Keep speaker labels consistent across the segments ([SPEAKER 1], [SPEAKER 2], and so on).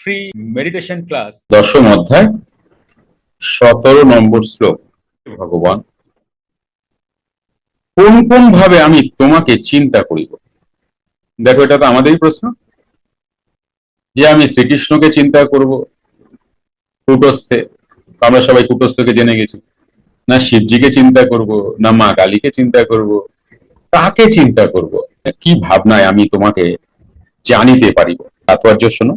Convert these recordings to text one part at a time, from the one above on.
[SPEAKER 1] Free meditation class
[SPEAKER 2] দশম অধ্যায়, সতেরো নম্বর শ্লোক ভগবান। কোন কোন ভাবে আমি তোমাকে চিন্তা করিব? দেখো, এটা তো আমাদেরই প্রশ্ন। যে আমি শ্রীকৃষ্ণকে চিন্তা করব, কুটস্থে আমরা সবাই কুটস্থকে জেনে গেছি। না শিবজিকে চিন্তা করব, না মা কালীকে চিন্তা করব, কাকে চিন্তা করব? কি ভাবনায় আমি তোমাকে জানিতে পারিব? তাৎপর্য শোনো।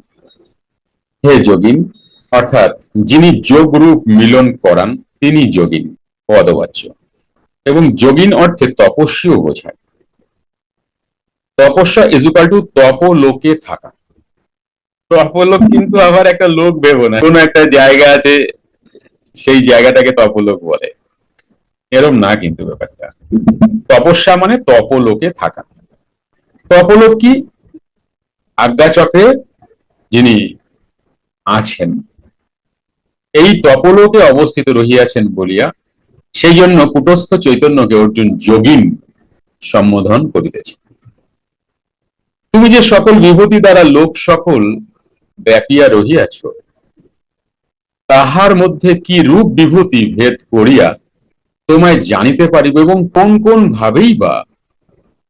[SPEAKER 2] হে যোগিন, অর্থাৎ যিনি যোগ রূপ মিলন করান, তিনি যোগিন পদবাচ্য এবং যোগিন অর্থে তপস্বীও বোঝায়। তপস্যা ইজুকাল টু তপ লোকে থাকা। তপলোক কিন্তু আবার একটা লোক ভেবো না। কোন একটা জায়গা আছে, সেই জায়গাটাকে তপলোক বলে। এরম না কিন্তু ব্যাপারটা। তপস্যা মানে তপলোকে থাকা। তপলোক কি? আজ্ঞাচক্রে যিনি আছেন। এই তপলোকে অবস্থিত রহিয়াছেন বলিয়া সেই জন্য কুটস্থ চৈতন্যকে অর্জুন যোগিন সম্বোধন করিতেছে তুমি যে সকল বিভূতি দ্বারা লোক সকল ব্যাপিয়া রহিয়াছ, তাহার মধ্যে কি রূপ বিভূতি ভেদ করিয়া তোমায় জানিতে পারিব এবং কোন কোন ভাবেই বা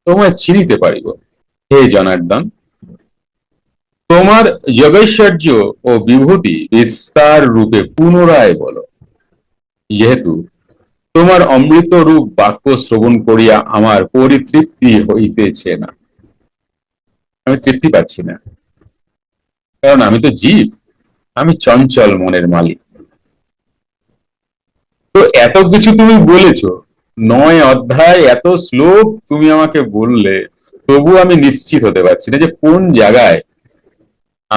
[SPEAKER 2] তোমায় চিনিতে পারিব? হে জনার্দন তোমার যোগৈশ্বর্য ও বিভূতি বিস্তার রূপে পুনরায় বলো। যেহেতু তোমার অমৃত রূপ বাক্য শ্রবণ করিয়া আমার পরিতৃপ্তি হইতেছে না। আমি তৃপ্তি পাচ্ছি না। কারণ আমি তো জীব, আমি চঞ্চল মনের মালিক। তো এত কিছু তুমি বলেছ, নয় অধ্যায়, এত শ্লোক তুমি আমাকে বললে তবু আমি নিশ্চিত হতে পারছি না যে কোন জায়গায়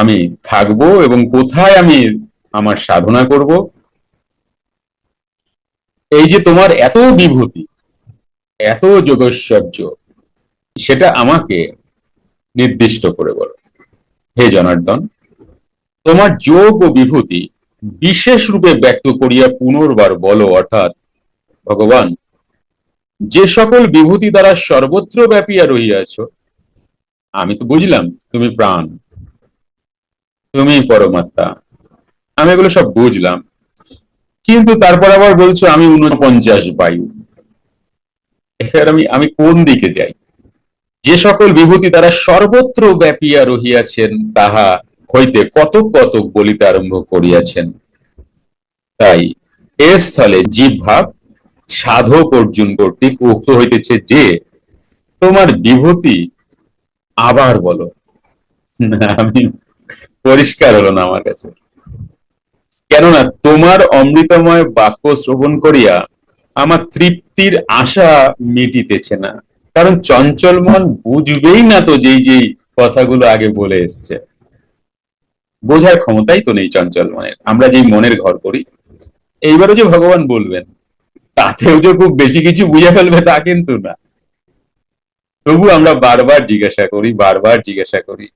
[SPEAKER 2] আমি থাকব এবং কোথায় আমি আমার সাধনা করব? এই যে তোমার এত বিভূতি, এত যোগৈশ্বর্য, সেটা আমাকে নির্দিষ্ট করে বলো। হে জনার্দন, তোমার যোগ ও বিভূতি বিশেষ রূপে ব্যক্ত করিয়া পুনর্বার বলো, অর্থাৎ ভগবান, যে সকল বিভূতি দ্বারা সর্বত্র ব্যাপিয়া রহিয়াছ, আমি তো বুঝলাম তুমি প্রাণ। তুমি পরমাত্মা। আমি এগুলো সব বুঝলাম। কিন্তু তারপর আবার বলছো, আমি উনপঞ্চাশ বায়ু। এবার আমি আমি কোন দিকে যাই? যে সকল বিভূতি তারা সর্বত্র ব্যাপিয়া রহিয়াছেন, তাহা হইতে কতক কতক বলিতে আরম্ভ করিয়াছেন। তাই এ স্থলে জীব ভাব সাধক অর্জুন কর্তৃক উক্ত হইতেছে যে, তোমার বিভূতি আবার বলো। আমি পরিষ্কার হলো না আমার কাছে। কেননা তোমার অমৃতময় বাক্য শ্রবণ করিয়া আমার তৃপ্তির আশা মিটিতেছে না। কারণ চঞ্চল মন বুঝবেই না তো যেই যেই কথাগুলো আগে বলে এসছে। বোঝার ক্ষমতাই তো নেই চঞ্চল মনের। আমরা যেই মনের ঘর করি, এইবারও যে ভগবান বলবেন, তাতেও যে খুব বেশি কিছু বুঝে ফেলবে তা কিন্তু না। তবু আমরা বারবার জিজ্ঞাসা করি, বারবার জিজ্ঞাসা করি,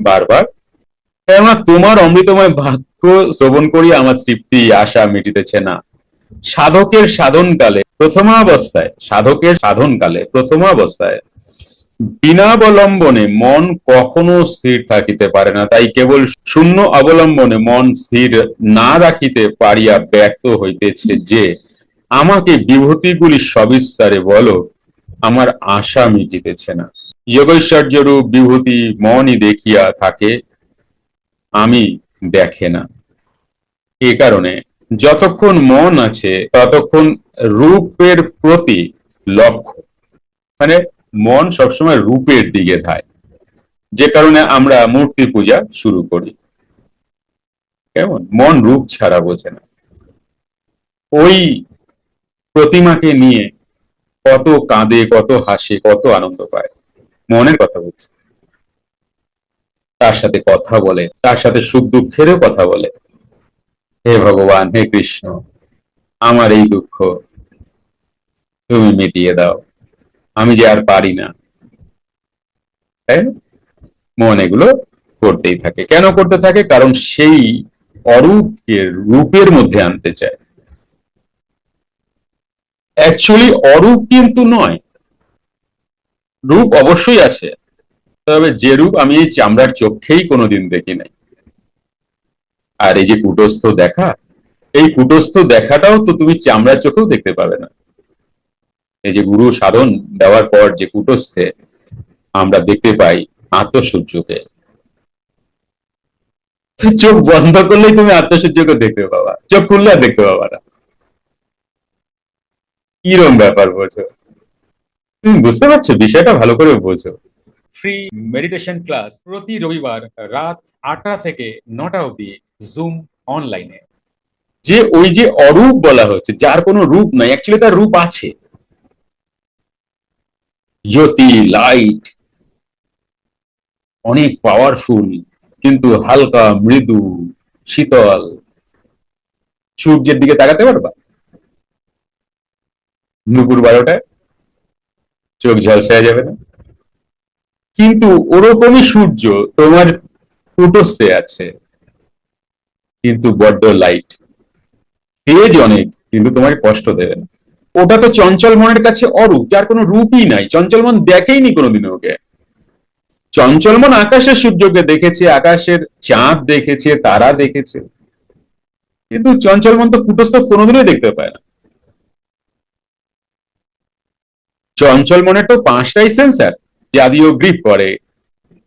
[SPEAKER 2] বারবার কেননা তোমার অমৃতময় বাক্য শ্রবণ করি আমার তৃপ্তি, আশা মিটিতেছে না। সাধকের সাধনকালে, প্রথমাবস্থায়, সাধকের সাধনকালে, প্রথমাবস্থায়, বিনাবলম্বনে মন কখনো স্থির থাকিতে পারে না। তাই কেবল শূন্য অবলম্বনে মন স্থির না রাখিতে পারিয়া ব্যক্ত হইতেছে যে, আমাকে বিভূতিগুলি সবিস্তারে বলো, আমার আশা মিটিতেছে না। যোগৈশ্বর্য রূপ বিভূতি মনই দেখিয়া থাকে আমি দেখে না। এ কারণে যতক্ষণ মন আছে, ততক্ষণ রূপের প্রতি লক্ষ্য। মানে মন সবসময় রূপের দিকে ধায়। যে কারণে আমরা মূর্তি পূজা শুরু করি। কেমন? মন রূপ ছাড়া বোঝে না। ওই প্রতিমাকে নিয়ে কত কাঁদে, কত হাসে, কত আনন্দ পায়। মনের কথা বলছে। তার সাথে কথা বলে, তার সাথে সুখ দুঃখেরও কথা বলে। হে ভগবান, হে কৃষ্ণ, আমার এই দুঃখ তুমি মিটিয়ে দাও। আমি যে আর পারি না? মন এগুলো করতেই থাকে। কেন করতে থাকে? কারণ সেই অরূপকে রূপের মধ্যে আনতে চায়। অ্যাকচুয়ালি অরূপ কিন্তু নয়। রূপ অবশ্যই আছে। তবে যে রূপ আমি এই চামড়ার চোখেই কোনোদিন দেখি নাই। আর এই যে কুটস্থ দেখা, এই কুটস্থ দেখাটাও তো তুমি চামড়ার চোখেও দেখতে পাবে না। এই যে গুরু সাধন দেওয়ার পর যে কুটস্থে আমরা দেখতে পাই আত্মসূর্যকে। চোখ বন্ধ করলেই তুমি আত্মসূর্যকে দেখতে পাবা, চোখ খুললে দেখতে পাবা না। কিরম ব্যাপার বোঝো? তুমি বুঝতে পারছ, বিষয়টা ভালো করে বোঝো। ফ্রি মেডিটেশন ক্লাস প্রতি রবিবার রাত আটটা থেকে নটা অবধি জুম অনলাইনে যে ওই যে অরূপ বলা হচ্ছে, যার কোনো রূপ নাই অ্যাকচুয়ালি তার রূপ আছে। জ্যোতি লাইট অনেক পাওয়ারফুল কিন্তু হালকা, মৃদু, শীতল। সূর্যের দিকে তাকাতে পারবা? দুপুর বারোটায়। চোখ ঝলসায় যাবে না? কিন্তু ওরকমই সূর্য তোমার কুটস্থে আছে। কিন্তু বড্ড লাইট তেজ অনেক, কিন্তু তোমাকে কষ্ট দেবে না। ওটা তো চঞ্চল মনের কাছে অরূপ, যার কোনো রূপই নাই। চঞ্চল মন দেখেইনি কোনোদিন ওকে। চঞ্চল মন আকাশের সূর্যকে দেখেছে, আকাশের চাঁদ দেখেছে, তারা দেখেছে। কিন্তু চঞ্চল মন তো কুটস্থ কোনোদিনই দেখতে পায় না। চঞ্চল মনের তো পাঁচটাই সেন্সার যা দিয়েও গ্রিপ করে,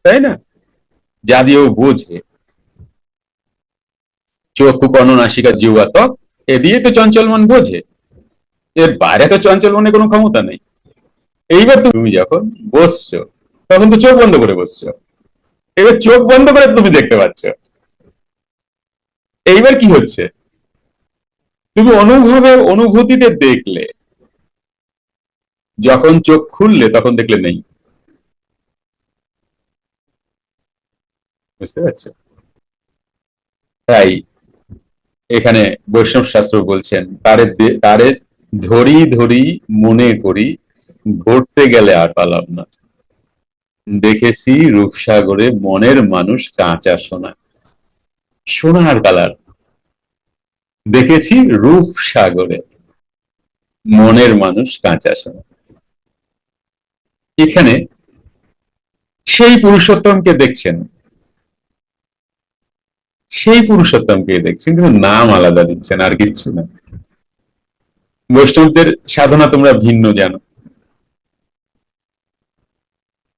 [SPEAKER 2] তাই না? যা দিয়েও বোঝে। চক্ষু কর্ণ জিহ্বা ত্বক এ দিয়ে তো চঞ্চল মন বোঝে। এর বাইরে তো চঞ্চল মনে কোনো ক্ষমতা নেই। এইবার তুমি যখন বসছো, তখন তো চোখ বন্ধ করে বসছো। এবার চোখ বন্ধ করে তুমি দেখতে পাচ্ছ। এইবার কি হচ্ছে? তুমি অনুভবে, অনুভূতিতে দেখলে, যখন চোখ খুললে তখন দেখলে নেই। বুঝতে পারছ? তাই এখানে বৈষ্ণব শাস্ত্র বলছেন, তারে তারে ধরি ধরি মনে করি, ধরতে গেলে আর পালাম না। দেখেছি রূপসাগরে মনের মানুষ কাঁচা সোনা। সোনার কালার। দেখেছি রূপসাগরে মনের মানুষ কাঁচা সোনা। এখানে সেই পুরুষোত্তমকে দেখছেন। সেই পুরুষোত্তমকে দেখছেন কিন্তু নাম আলাদা দিচ্ছেন আর কিচ্ছু না। বৈষ্ণবদের সাধনা তোমরা ভিন্ন জানো।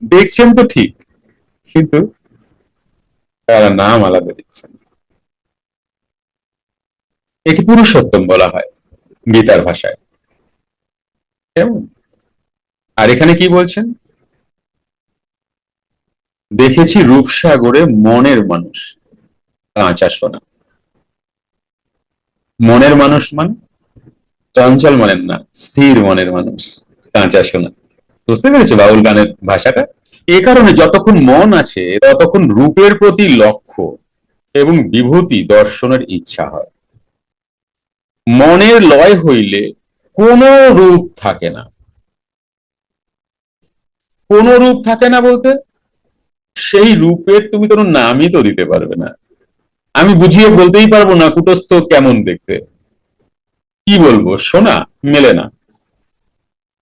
[SPEAKER 2] দেখছেন তো ঠিক, কিন্তু তারা নাম আলাদা দিচ্ছেন একে পুরুষোত্তম বলা হয়, গীতার ভাষায়। কেমন? আর এখানে কি বলছেন? দেখেছি রূপসাগরে মনের মানুষ। কাঁচা সোনা মনের মানুষ মানে? চঞ্চল মনের না, স্থির মনের মানুষ কাঁচা সোনা বুঝতে পেরেছ বাউল গানের ভাষাটা? এ কারণে যতক্ষণ মন আছে, ততক্ষণ রূপের প্রতি লক্ষ্য এবং বিভূতি দর্শনের ইচ্ছা হয়। মনের লয় হইলে কোন রূপ থাকে না। কোন রূপ থাকে না বলতে? সেই রূপের তুমি কোনো নামই তো দিতে পারবে না। আমি বুঝিয়ে বলতেই পারব না কুটস্থ কেমন দেখতে। কি বলব? সোনা, মেলে না।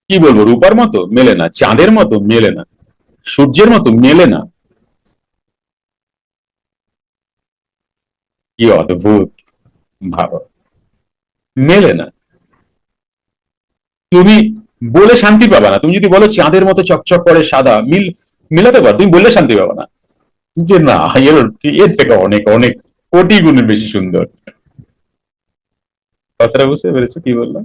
[SPEAKER 2] কি বলব? রূপার মতো মেলে না, চাঁদের মতো মেলে না, সূর্যের মতো মেলে না। কি অদ্ভুত ভাব মেলে না। তুমি বলে শান্তি পাবা না। তুমি যদি বলো চাঁদের মতো চকচক করে সাদা, মিল মিলাতে পারো, তুমি বললে শান্তি পাবা না। যে না এর থেকে অনেক অনেক কোটি গুণের বেশি সুন্দর। কথাটা বুঝতে পেরেছ? কি বললাম?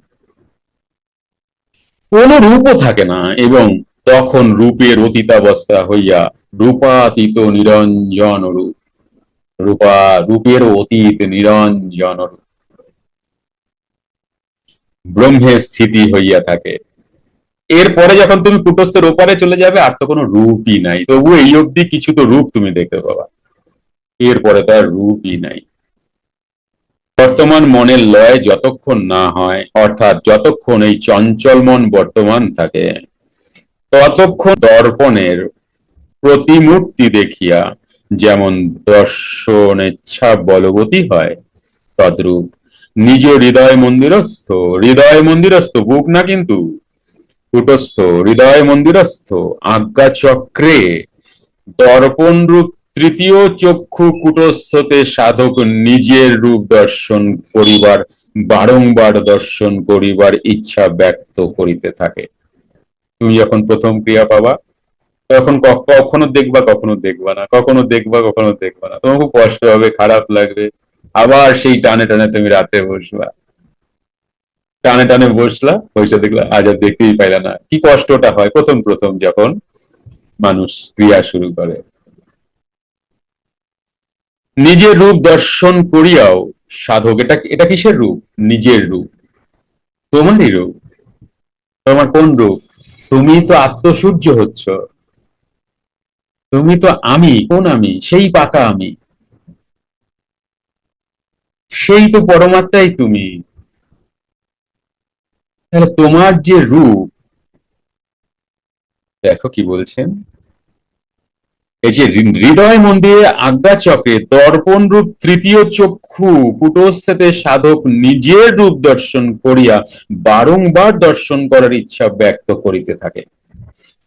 [SPEAKER 2] কোন রূপও থাকে না এবং তখন রূপের অতীতাবস্থা হইয়া রূপাতীত নিরঞ্জন রূপ। রূপা রূপের অতীত নিরঞ্জন রূপ। ব্রহ্মে স্থিতি হইয়া থাকে। এরপরে যখন তুমি কুটস্থের ওপারে চলে যাবে, আর তো কোনো রূপই নাই। তবু এই অবধি কিছু তো রূপ তুমি দেখতে পাবা। এরপরে তার রূপই নাই। বর্তমান মনের লয় যতক্ষণ না হয়, অর্থাৎ যতক্ষণ এই চঞ্চল মন বর্তমান থাকে, ততক্ষণ দর্পণের প্রতিমূর্তি দেখিয়া যেমন দর্শনেচ্ছা বলবতী হয়, তদ্রূপ নিজ হৃদয় মন্দিরস্থ হৃদয় মন্দিরস্থ, বুক না কিন্তু কুটস্থ, হৃদয় মন্দিরস্থ আজ্ঞা চক্রে দর্পণ রূপ তৃতীয় চক্ষু কুটস্থতে সাধক নিজের রূপ দর্শন করিবার, বারংবার দর্শন করিবার ইচ্ছা ব্যক্ত করিতে থাকে। তুমি যখন প্রথম ক্রিয়া পাবা, তখন কখনো দেখবা কখনো দেখবা না, কখনো দেখবা কখনো দেখবা না। তোমার খুব কষ্ট হবে, খারাপ লাগবে। আবার সেই টানে টানে তুমি রাতে বসবা। টানে টানে বসলা, বসে দেখলা, আজ আর দেখতেই পাইলা না। কি কষ্টটা হয়, প্রথম প্রথম যখন মানুষ ক্রিয়া শুরু করে। নিজের রূপ দর্শন করিয়াও সাধক। এটা এটা কিসের রূপ? নিজের রূপ। তোমারই রূপ। তোমার কোন রূপ? তুমি তো আত্মসূর্য হচ্ছ। তুমি তো আমি, কোন আমি? সেই পাকা আমি। সেই তো পরমাত্মাই তুমি। তাহলে তোমার যে রূপ, দেখো কি বলছেন? এই যে হৃদয় মন্দিরে আজ্ঞা চক্রে দর্পণ রূপ তৃতীয় চক্ষু, কুটস্থিতে সাধক নিজের রূপ দর্শন করিয়া বারংবার দর্শন করার ইচ্ছা ব্যক্ত করিতে থাকে।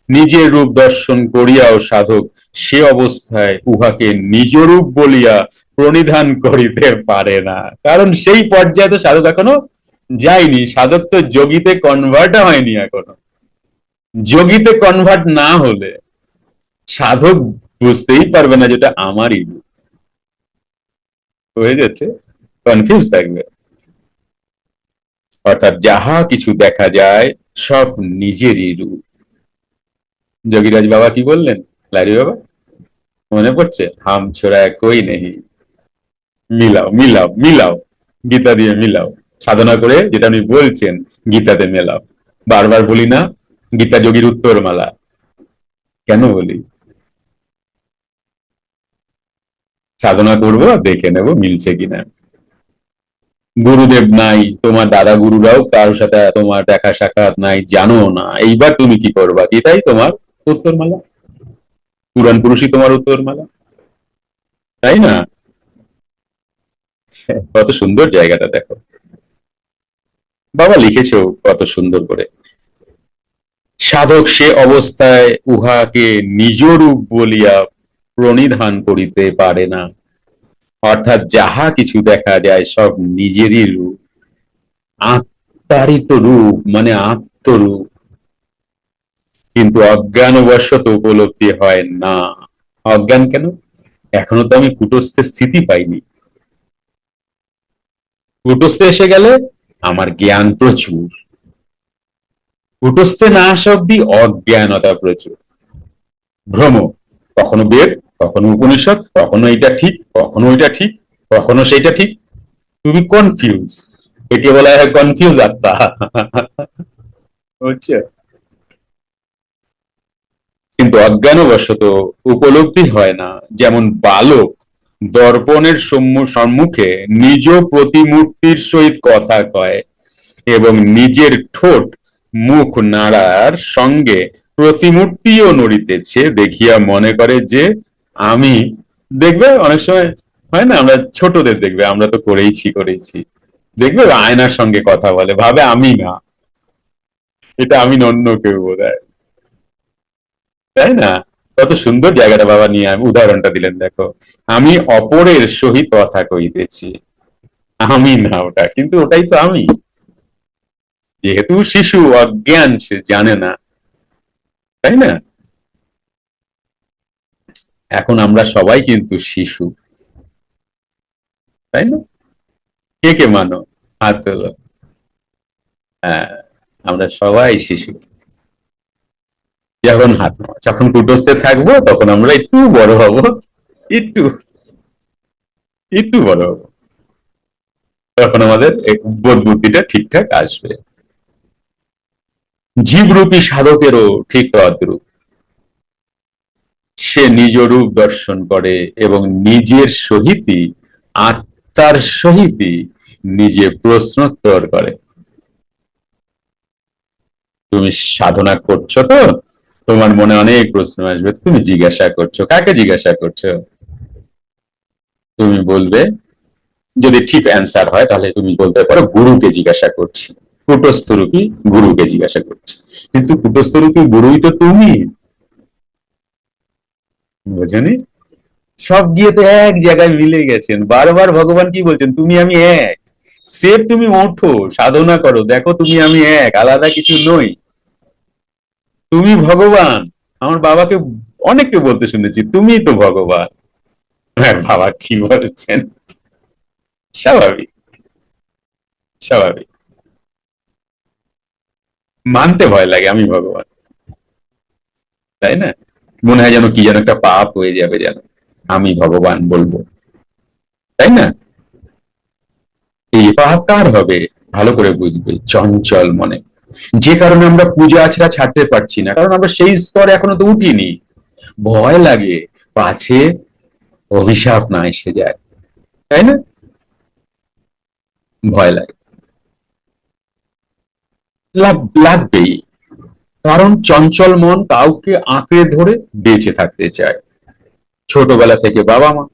[SPEAKER 2] নিজের রূপ দর্শন করিয়াও সাধক সে অবস্থায় উহাকে নিজ রূপ বলিয়া প্রণিধান করিতে পারে না। কারণ সেই পর্যায়ে তো সাধক এখনও যায়নি। সাধক তো যোগীতে কনভার্ট হয়নি এখনও। যোগীতে কনভার্ট না হলে সাধক বুঝতেই পারবে না যেটা আমারই হয়ে যাচ্ছে কনফিউজ থাকবে। অর্থাৎ যাহা কিছু দেখা যায়, সব নিজেরই রূপ। যোগীরাজ বাবা কি বললেন? লারি বাবা, মনে পড়ছে? হাম ছোড়া কই নেই মিলাও মিলাও মিলাও, গীতা দিয়ে মিলাও। সাধনা করে যেটা উনি বলছেন, গীতাতে মেলাও। বারবার বলি না, গীতা যোগীর উত্তরমালা। কেন বলি? সাধনা করব দেখে নেব মিলছে কিনা। গুরুদেব নাই, তোমার দাদা গুরুরাও কারোর সাথে তোমার দেখা সাক্ষাৎ নাই, জানো না। এইবার তুমি কি করবা? এটাই তোমার উত্তরমালা। পুরাণ পুরুষই তোমার উত্তরমালা। তাই না? কত সুন্দর জায়গাটা দেখো। বাবা লিখেছো কত সুন্দর করে। সাধক সে অবস্থায় উহাকে নিজ রূপ বলিয়া প্রণিধান করিতে পারে না। অর্থাৎ যাহা কিছু দেখা যায় সব নিজেরই রূপ। আত্মারই তো রূপ মানে আত্মরূপ। কিন্তু অজ্ঞানবশত উপলব্ধি হয় না। অজ্ঞান কেন? এখনও তো আমি কুটস্থে স্থিতি পাইনি। কুটস্থে এসে গেলে আমার জ্ঞান প্রচুর। কুটস্থে না আসা অব্দি অজ্ঞানতা প্রচুর। ভ্রম কখনো বেদ কখনো উপনিষদ, কখনো এটা ঠিক, কখনো ওইটা ঠিক, কখনো সেইটা ঠিক। তুমি কনফিউজ এটি বলা হয় কনফিউজ আত্মা। হচ্ছে কিন্তু অজ্ঞানবশত উপলব্ধি হয় না। যেমন বালক দর্পণের সম্মু- সম্মুখে নিজ প্রতিমূর্তির সহিত কথা কয় এবং নিজের ঠোঁট মুখ নাড়ার সঙ্গে প্রতিমূর্তিও নড়িতেছে দেখিয়া মনে করে যে আমি, দেখবে অনেক সময় হয় না, আমরা ছোটদের দেখবে, আমরা তো করেইছি করেইছি। দেখবে আয়নার সঙ্গে কথা বলে, ভাবে আমি না। এটা আমি অন্য কেউ বোধ তাই না? কত সুন্দর জায়গাটা বাবা নিয়ে আমি উদাহরণটা দিলেন, দেখো। আমি অপরের সহিত কথা কইতেছি। আমি না ওটা, কিন্তু ওটাই তো আমি। যেহেতু শিশু, অজ্ঞান, সে জানে না। তাই না? এখন আমরা সবাই কিন্তু শিশু। তাই না? কে কে মানো? হাত তোলো হ্যাঁ আমরা সবাই শিশু। যখন হাত যখন কুটস্থে থাকব, তখন আমরা একটু বড় হব। একটু একটু বড় হব। তখন আমাদের বোধ বুদ্ধিটা ঠিকঠাক আসবে। জীবরূপী সাধকেরও ঠিক তদ্রূপ। সে নিজ রূপ দর্শন করে এবং নিজের সহিতই, আত্মার সহিতই নিজে প্রশ্নোত্তর করে। তুমি সাধনা করছ তো? তোমার মনে অনেক প্রশ্ন আসবে। তুমি জিজ্ঞাসা করছ। কাকে জিজ্ঞাসা করছ? তুমি বলবে, যদি ঠিক অ্যান্সার হয়, তাহলে তুমি বলতে পারো, গুরুকে জিজ্ঞাসা করছি। কুটস্থরূপী গুরুকে জিজ্ঞাসা করছে। কিন্তু কুটস্থরূপী গুরুই তো তুমি। বোঝনি? সব গিয়ে তো এক জায়গায় মিলে গেছেন। বারবার ভগবান কি বলছেন? তুমি আমি এক। স্রেফ তুমি ওঠো, সাধনা করো। দেখো তুমি আমি এক, আলাদা কিছু নই। তুমি ভগবান। আমার বাবাকে অনেককে বলতে শুনেছি তুমি তো ভগবান। হ্যাঁ বাবা কি বলছেন? স্বাভাবিক। স্বাভাবিক। মানতে ভয় লাগে, আমি ভগবান। তাই না? মনে হয় যেন কি যেন একটা পাপ হয়ে যাবে যেন। আমি ভগবান বলব। তাই না? এই পাপ কার হবে? ভালো করে বুঝবে, চঞ্চল মনে। যে কারণে আমরা পূজা আছড়া ছাড়তে পারছি না, কারণ আমরা সেই স্তরে এখনও তো উঠিনি। ভয় লাগে, পাছে অভিশাপ না এসে যায়। তাই না? ভয় লাগে। লাগবেই। কারণ চঞ্চল মন কাউকে আঁকড়ে ধরে বেঁচে থাকতে চায়। ছোটবেলা থেকে বাবা মা।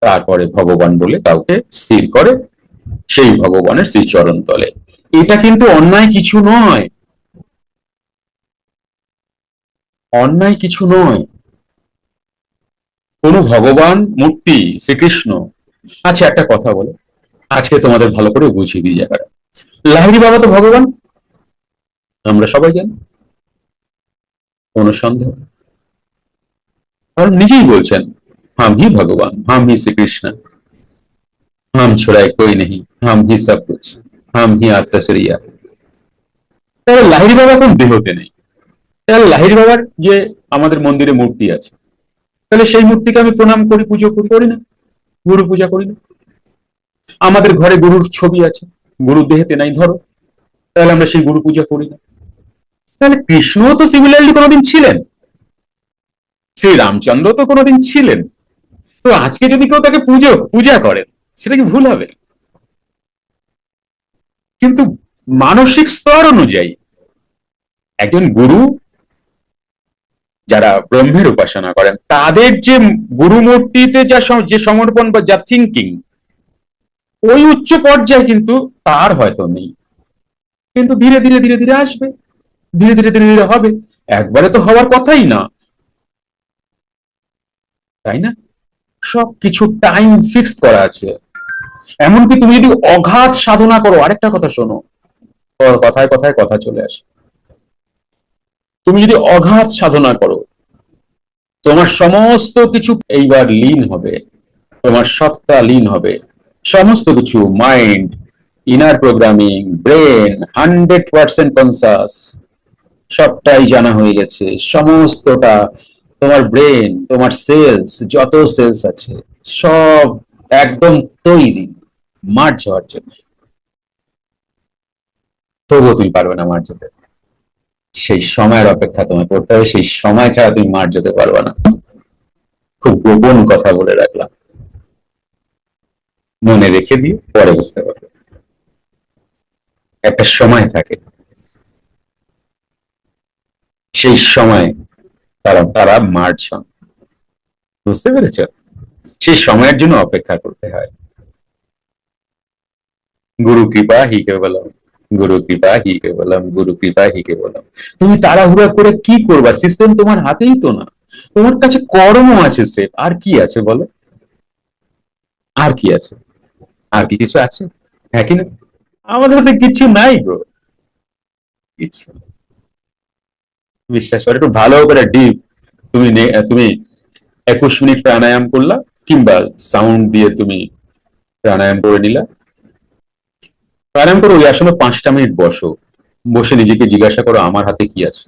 [SPEAKER 2] তারপরে ভগবান বলে কাউকে স্থির করে, সেই ভগবানের শ্রীচরণ তলে। এটা কিন্তু অন্যায় কিছু নয়। অন্যায় কিছু নয়। কোন ভগবান, মূর্তি, শ্রীকৃষ্ণ। আচ্ছা একটা কথা বলে। আজকে তোমাদের ভালো করে বুঝিয়ে দিই জায়গাটা। লাহিরি বাবা তো ভগবান। আমরা সবাই জানি। কোনো কারণ নিজেই বলছেন, হাম হি ভগবান, হাম হি শ্রীকৃষ্ণ, হাম ছড়ায় কই নেই হাম হি সব কুছ, হাম হি আত্মশ্রিয়া তাহলে লাহিরি বাবা কোন দেহতে নেই। তাহলে লাহিরি বাবার যে আমাদের মন্দিরে মূর্তি আছে, তাহলে সেই মূর্তিকে আমি প্রণাম করি, পুজো করি না? গুরু পূজা করি না? আমাদের ঘরে গুরুর ছবি আছে। গুরুর দেহেতে নাই, ধরো। তাহলে আমরা সেই গুরু পূজা করি না। তাহলে কৃষ্ণ তো সিমিলারলি কোনোদিন ছিলেন। শ্রী রামচন্দ্র তো কোনোদিন ছিলেন। তো আজকে যদি কেউ তাকে পুজো, পূজা করেন, সেটা কি ভুল হবে? কিন্তু মানসিক স্তর অনুযায়ী একজন গুরু যারা ব্রহ্মের উপাসনা করেন, তাদের যে গুরু মূর্তিতে যা যে সমর্পণ বা যা থিঙ্কিং ওই উচ্চ পর্যায়ে কিন্তু তার হয়তো নেই। কিন্তু ধীরে ধীরে ধীরে ধীরে আসবে। ধীরে ধীরে ধীরে ধীরে হবে। একবারে তো হওয়ার কথাই না। তাই না? সব কিছু টাইম ফিক্সড করা আছে। এমনকি তুমি যদি অগাধ সাধনা করো, আরেকটা কথা শোনো। কথায় কথায় কথা চলে আসে। তুমি যদি অগাধ সাধনা করো, তোমার সমস্ত কিছু এইবার লীন হবে। তোমার সত্তা লীন হবে। সমস্ত কিছু mind inner programming brain hundred percent conscious সবটাই জানা হয়ে গেছে। সমস্তটা তোমার ব্রেন তোমার সেলস যত সেলস আছে, সব একদম তৈরি মার্চ হওয়ার জন্য। তবুও তুমি পারবে না মার্চ যেতে। সেই সময়ের অপেক্ষা তোমায় করতে হবে, সেই সময় ছাড়া তুমি মার্চ যেতে পারবে না। খুব গোপন কথা বলে রাখলাম। মনে রেখে দিয়ে পরে বুঝতে পারবে। একটা সময় থাকে। সেই সময় তারা তারা মার্চ হন বুঝতে পেরেছ? সেই সময়ের জন্য অপেক্ষা করতে হয়। গুরু কৃপা, হি কেবলম। গুরু কৃপা, হি কেবলম। গুরু কৃপা, হি কেবলম। তুমি তাড়াহুড়া করে কি করবা? সিস্টেম তোমার হাতেই তো না। তোমার কাছে কর্ম আছে, স্রেফ। আর কি আছে বলো? আর কি আছে? আর কি কিছু আছে? হ্যাঁ কি না? আমাদের হাতে কিছু নাই গো কিছু বিশ্বাস করে একটু ভালো করে ডিপ তুমি তুমি একুশ মিনিট প্রাণায়াম করলা কিংবা সাউন্ড দিয়ে তুমি প্রাণায়াম করে নিলা। প্রাণায়াম করো ওই আসলে পাঁচটা মিনিট বসো। বসে নিজেকে জিজ্ঞাসা করো আমার হাতে কি আছে?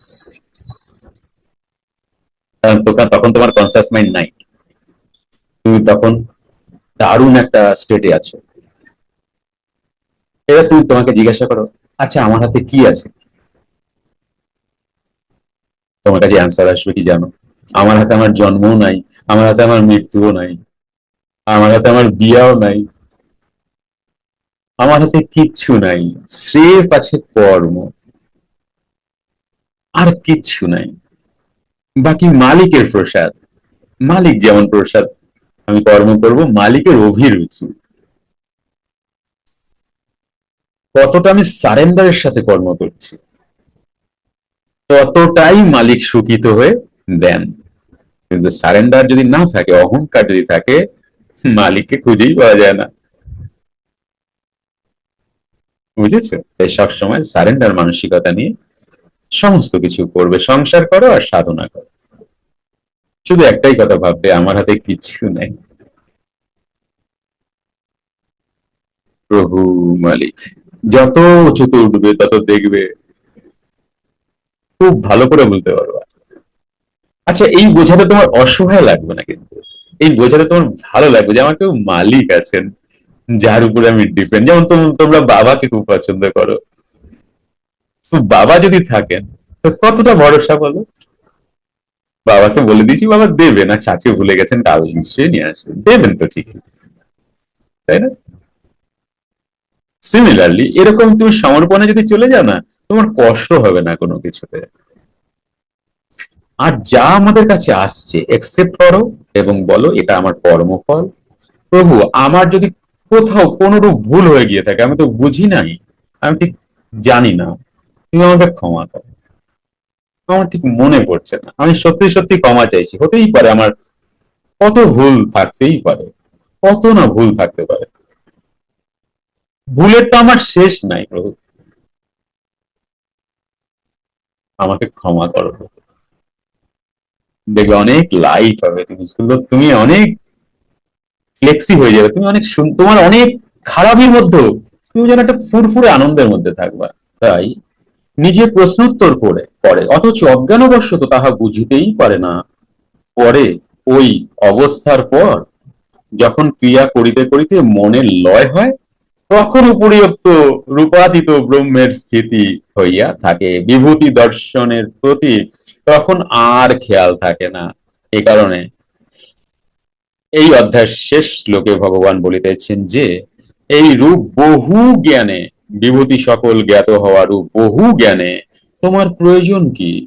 [SPEAKER 2] কারণ তখন তোমার কনসাস মাইন্ড নাই। তুমি তখন দারুণ একটা স্টেটে আছো। এবার তুমি তোমাকে জিজ্ঞাসা করো আচ্ছা আমার হাতে কি আছে? তোমার কাছে অ্যান্সার আসবে, কি জানো? আমার হাতে আমার জন্মও নাই, আমার হাতে আমার মৃত্যুও নাই, আমার হাতে আমার বিয়াও নাই, আমার হাতে কিচ্ছু নাই, স্রেফ আছে কর্ম, আর কিচ্ছু নাই। বাকি মালিকের প্রসাদ, মালিক যেমন প্রসাদ, আমি কর্ম করব, মালিকের অভিরুচি। কতটা আমি সারেন্ডারের সাথে কর্ম করছি? ততটাই মালিক সুখিত হয়ে দেন? কিন্তু সারেন্ডার যদি না থাকে, অহংকার যদি থাকে, মালিককে খুঁজেই পাওয়া যায় না। বুঝেছ? তাই সবসময় সারেন্ডার মানসিকতা নিয়ে সমস্ত কিছু করবে, সংসার করো আর সাধনা করো। শুধু একটাই কথা ভাববে, আমার হাতে কিছু নেই। প্রভু মালিক। যত উঁচুতে উঠবে, তত দেখবে। খুব ভালো করে বুঝতে পারবা। আচ্ছা এই বোঝাতে তোমার অসহায় লাগবে না কিন্তু। এই বোঝাতে তোমার ভালো লাগবে যে আমার কেউ মালিক আছেন, যার উপরে আমি ডিপেন্ড যেমন তোমরা বাবাকে খুব পছন্দ করো। তো বাবা যদি থাকেন, তো কতটা ভরসা বলো? বাবাকে বলে দিয়েছি, বাবা দেবে না চাচি ভুলে গেছেন, কাল নিশ্চয়ই নিয়ে আসবেন। দেবেন তো ঠিক তাই না? সিমিলারলি এরকম তুমি সমর্পণে যদি চলে যাও না, তোমার কষ্ট হবে না কোনো কিছুতে। আর যা আমাদের কাছে আসছে একসেপ্ট করো এবং বলো, এটা আমার কর্মফল। প্রভু, আমার যদি কোথাও কোনোরূপ ভুল হয়ে গিয়ে থাকে, আমি তো বুঝি নাই, আমি ঠিক জানি না। তুমি আমাকে ক্ষমা করো। আমার ঠিক মনে পড়ছে না। আমি সত্যি সত্যি ক্ষমা চাইছি। হতেই পারে আমার কত ভুল থাকতেই পারে। কত না ভুল থাকতে পারে। ভুলের তো আমার শেষ নাই, প্রভু। আমাকে ক্ষমা করো দেখবে অনেক লাইট হবে জিনিসগুলো তুমি অনেক ফ্লেক্সি হয়ে যাবে, তুমি অনেক তোমার অনেক খারাপের মধ্যেও তুমি যেন একটা ফুরফুরে আনন্দের মধ্যে থাকবা। তাই নিজে প্রশ্নোত্তর করে পড়ে অথচ অজ্ঞানবশত তাহা বুঝিতেই পারে না। পরে ওই অবস্থার পর যখন ক্রিয়া করিতে করিতে মনের লয় হয় তখন উপরিউক্ত রূপাতীত ব্রহ্মের স্থিতি হইয়া থাকে, বিভূতি দর্শনের প্রতি তখন আর খেয়াল থাকে না। এ কারণে এই অধ্যায়ের শেষ শ্লোকে ভগবান বলিতেছেন যে, এই রূপ বহু জ্ঞানে বিভূতি সকল জ্ঞাত হওয়া রূপ বহু জ্ঞানে, তোমার প্রয়োজন কি?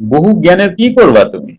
[SPEAKER 2] বহু জ্ঞানের কি করবা তুমি?